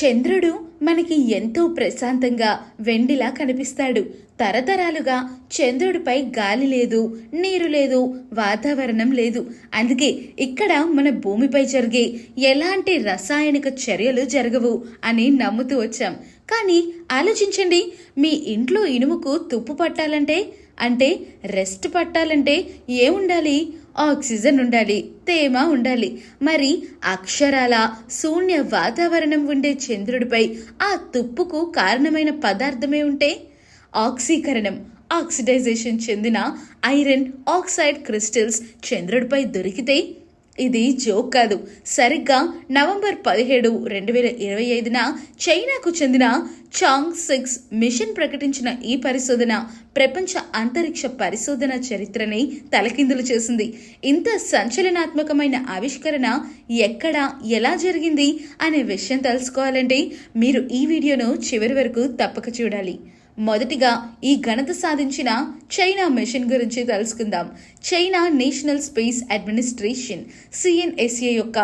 చంద్రుడు మనకి ఎంతో ప్రశాంతంగా వెండిలా కనిపిస్తాడు. తరతరాలుగా చంద్రుడిపై గాలి లేదు నీరు లేదు వాతావరణం లేదు. అందుకే ఇక్కడ మన భూమిపై జరిగే ఎలాంటి రసాయనిక చర్యలు జరగవు అని నమ్ముతూ వచ్చాం. కానీ ఆలోచించండి మీ ఇంట్లో ఇనుముకు తుప్పు పట్టాలంటే? అంటే రెస్ట్ పట్టాలంటే ఏముండాలి? ఆక్సిజన్ ఉండాలి తేమ ఉండాలి. మరి అక్షరాల శూన్య వాతావరణం ఉండే చంద్రుడిపై ఆ తుప్పుకు కారణమైన పదార్థమే ఉంటే? ఆక్సీకరణం ఆక్సిడైజేషన్ చెందిన ఐరన్ ఆక్సైడ్ క్రిస్టల్స్ చంద్రుడిపై దొరికితే ఇది జోక్ కాదు. సరిగ్గా నవంబర్ పదిహేడు రెండు వేల ఇరవై ఐదున చైనాకు చెందిన చాంగ్ సిక్స్ మిషన్ ప్రకటించిన ఈ పరిశోధన ప్రపంచ అంతరిక్ష పరిశోధన చరిత్రని తలకిందులు చేసింది. ఇంత సంచలనాత్మకమైన ఆవిష్కరణ ఎక్కడ ఎలా జరిగింది అనే విషయం తెలుసుకోవాలంటే మీరు ఈ వీడియోను చివరి వరకు తప్పక చూడాలి. మొదటిగా ఈ ఘనత సాధించిన చైనా మిషన్ గురించి తెలుసుకుందాం. China national space administration CNSA యొక్క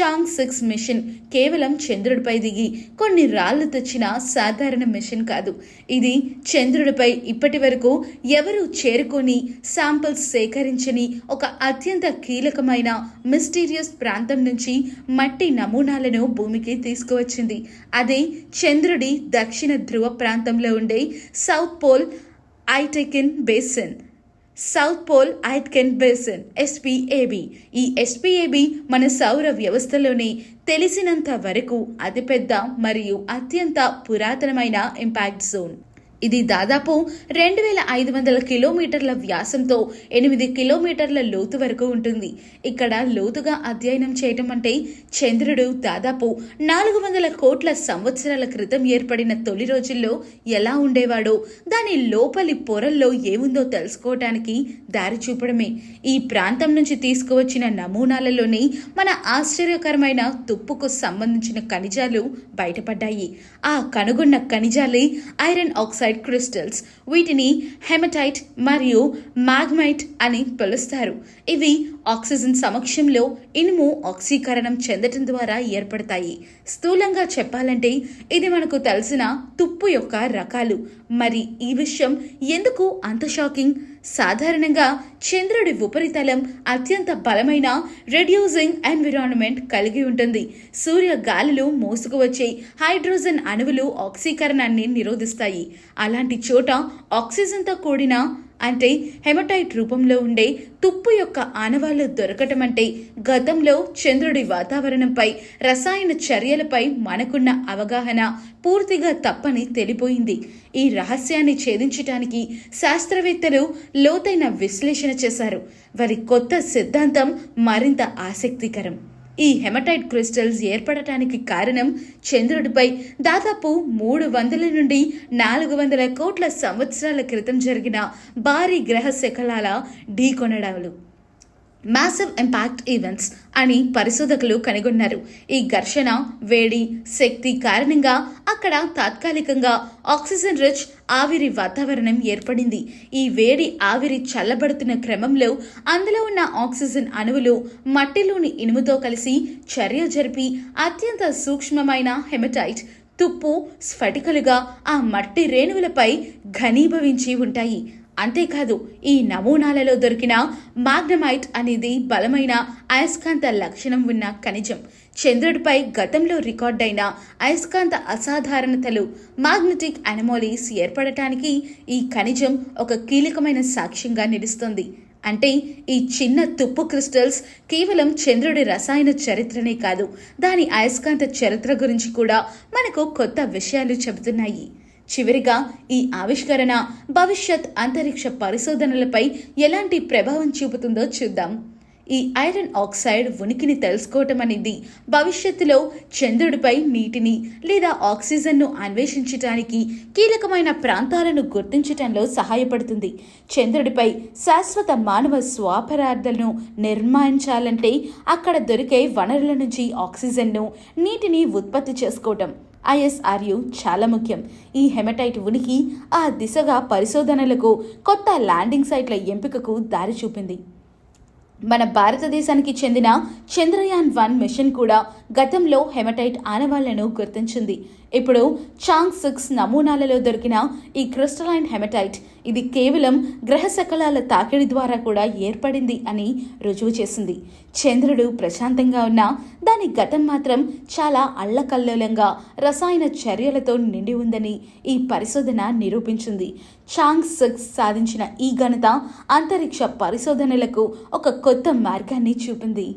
చాంగ్ సిక్స్ మిషన్ కేవలం చంద్రుడిపై దిగి కొన్ని రాళ్ళు తెచ్చిన సాధారణ మిషన్ కాదు. ఇది చంద్రుడిపై ఇప్పటి వరకు ఎవరు చేరుకొని శాంపిల్స్ సేకరించని ఒక అత్యంత కీలకమైన మిస్టీరియస్ ప్రాంతం నుంచి మట్టి నమూనాలను భూమికి తీసుకువచ్చింది. అదే చంద్రుడి దక్షిణ ధ్రువ ప్రాంతంలో ఉండే south pole Aitken basin south pole Aitken basin SPAB ఈ ఎస్పీఏబి మన సౌర వ్యవస్థలోనే తెలిసినంత వరకు అతిపెద్ద మరియు అత్యంత పురాతనమైన ఇంపాక్ట్ జోన్ ఇది దాదాపు రెండు వేల ఐదు వందల కిలోమీటర్ల వ్యాసంతో ఎనిమిది కిలోమీటర్ల లోతు వరకు ఉంటుంది. ఇక్కడ లోతుగా అధ్యయనం చేయటం అంటే చంద్రుడు దాదాపు నాలుగు వందల కోట్ల సంవత్సరాల క్రితం ఏర్పడిన తొలి రోజుల్లో ఎలా ఉండేవాడో దాని లోపలి పొరల్లో ఏముందో తెలుసుకోవటానికి దారి చూపడమే. ఈ ప్రాంతం నుంచి తీసుకువచ్చిన నమూనాలలోని మన ఆశ్చర్యకరమైన తుప్పుకు సంబంధించిన ఖనిజాలు బయటపడ్డాయి. ఆ కనుగొన్న ఖనిజాలే ఐరన్ ఆక్సైడ్ క్రిస్టల్స్. వీటిని హెమటైట్ మరియు మాగ్మైట్ అని పిలుస్తారు. ఇవి ఆక్సిజన్ సమక్షంలో ఇనుము ఆక్సీకరణం చెందటం ద్వారా ఏర్పడతాయి. స్థూలంగా చెప్పాలంటే ఇది మనకు తెలిసిన తుప్పు యొక్క రకాలు. మరి ఈ విషయం ఎందుకు అంత షాకింగ్? సాధారణంగా చంద్రుడి ఉపరితలం అత్యంత బలమైన రెడ్యూసింగ్ ఎన్విరాన్మెంట్ కలిగి ఉంటుంది. సూర్య గాలులు మోసుకువచ్చే హైడ్రోజన్ అణువులు ఆక్సీకరణాన్ని నిరోధిస్తాయి. అలాంటి చోట ఆక్సిజన్తో కూడిన అంటే హెమటైట్ రూపంలో ఉండే తుప్పు యొక్క ఆనవాళ్ళు దొరకటం అంటే గతంలో చంద్రుడి వాతావరణంపై రసాయన చర్యలపై మనకున్న అవగాహన పూర్తిగా తప్పని తెలిపోయింది. ఈ రహస్యాన్ని ఛేదించటానికి శాస్త్రవేత్తలు లోతైన విశ్లేషణ చేశారు. వారి కొత్త సిద్ధాంతం మరింత ఆసక్తికరం. ఈ హెమటైట్ క్రిస్టల్స్ ఏర్పడటానికి కారణం చంద్రుడిపై దాదాపు మూడు వందల నుండి నాలుగు వందల కోట్ల సంవత్సరాల క్రితం జరిగిన భారీ గ్రహ శకలాల ఢీకొనడాలు. మ్యాసివ్ ఇంపాక్ట్ ఈవెంట్స్ అని పరిశోధకులు కనుగొన్నారు. ఈ ఘర్షణ వేడి శక్తి కారణంగా అక్కడ తాత్కాలికంగా ఆక్సిజన్ రిచ్ ఆవిరి వాతావరణం ఏర్పడింది. ఈ వేడి ఆవిరి చల్లబడుతున్న క్రమంలో అందులో ఉన్న ఆక్సిజన్ అణువులు మట్టిలోని ఇనుముతో కలిసి చర్య జరిపి అత్యంత సూక్ష్మమైన హెమటైట్ తుప్పు స్ఫటికలుగా ఆ మట్టి రేణువులపై ఘనీభవించి ఉంటాయి. అంతేకాదు ఈ నమూనాలలో దొరికిన మాగ్నమైట్ అనేది బలమైన అయస్కాంత లక్షణం ఉన్న ఖనిజం. చంద్రుడిపై గతంలో రికార్డైన అయస్కాంత అసాధారణతలు మాగ్నెటిక్ అనమోలీస్ ఏర్పడటానికి ఈ ఖనిజం ఒక కీలకమైన సాక్ష్యంగా నిలుస్తుంది. అంటే ఈ చిన్న తుప్పు క్రిస్టల్స్ కేవలం చంద్రుడి రసాయన చరిత్రనే కాదు దాని అయస్కాంత చరిత్ర గురించి కూడా మనకు కొత్త విషయాలు చెబుతున్నాయి. చివరిగా ఈ ఆవిష్కరణ భవిష్యత్ అంతరిక్ష పరిశోధనలపై ఎలాంటి ప్రభావం చూపుతుందో చూద్దాం. ఈ ఐరన్ ఆక్సైడ్ ఉనికిని తెలుసుకోవటం అనేది భవిష్యత్తులో చంద్రుడిపై నీటిని లేదా ఆక్సిజన్ను అన్వేషించటానికి కీలకమైన ప్రాంతాలను గుర్తించటంలో సహాయపడుతుంది. చంద్రుడిపై శాశ్వత మానవ స్వాపరార్థాలను నిర్మాయించాలంటే అక్కడ దొరికే వనరుల నుంచి ఆక్సిజన్ను నీటిని ఉత్పత్తి చేసుకోవటం. ఐఎస్ఆర్యు చాలా ముఖ్యం. ఈ హెమటైట్ ఉనికి ఆ దిశగా పరిశోధనలకు కొత్త ల్యాండింగ్ సైట్ల ఎంపికకు దారి చూపింది. మన భారతదేశానికి చెందిన చంద్రయాన్ వన్ మిషన్ కూడా గతంలో హెమటైట్ ఆనవాళ్ళను గుర్తించింది. ఇప్పుడు చాంగ్ సిక్స్ నమూనాలలో దొరికిన ఈ క్రిస్టలైన్ హెమటైట్ ఇది కేవలం గ్రహ శకలాల తాకిడి ద్వారా కూడా ఏర్పడింది అని రుజువు చేసింది. చంద్రుడు ప్రశాంతంగా ఉన్నా దాని గతం మాత్రం చాలా అల్లకల్లోలంగా రసాయన చర్యలతో నిండి ఉందని ఈ పరిశోధన నిరూపించింది. చాంగ్ సిక్స్ సాధించిన ఈ ఘనత అంతరిక్ష పరిశోధనలకు ఒక కొత్త మార్గాన్ని చూపింది.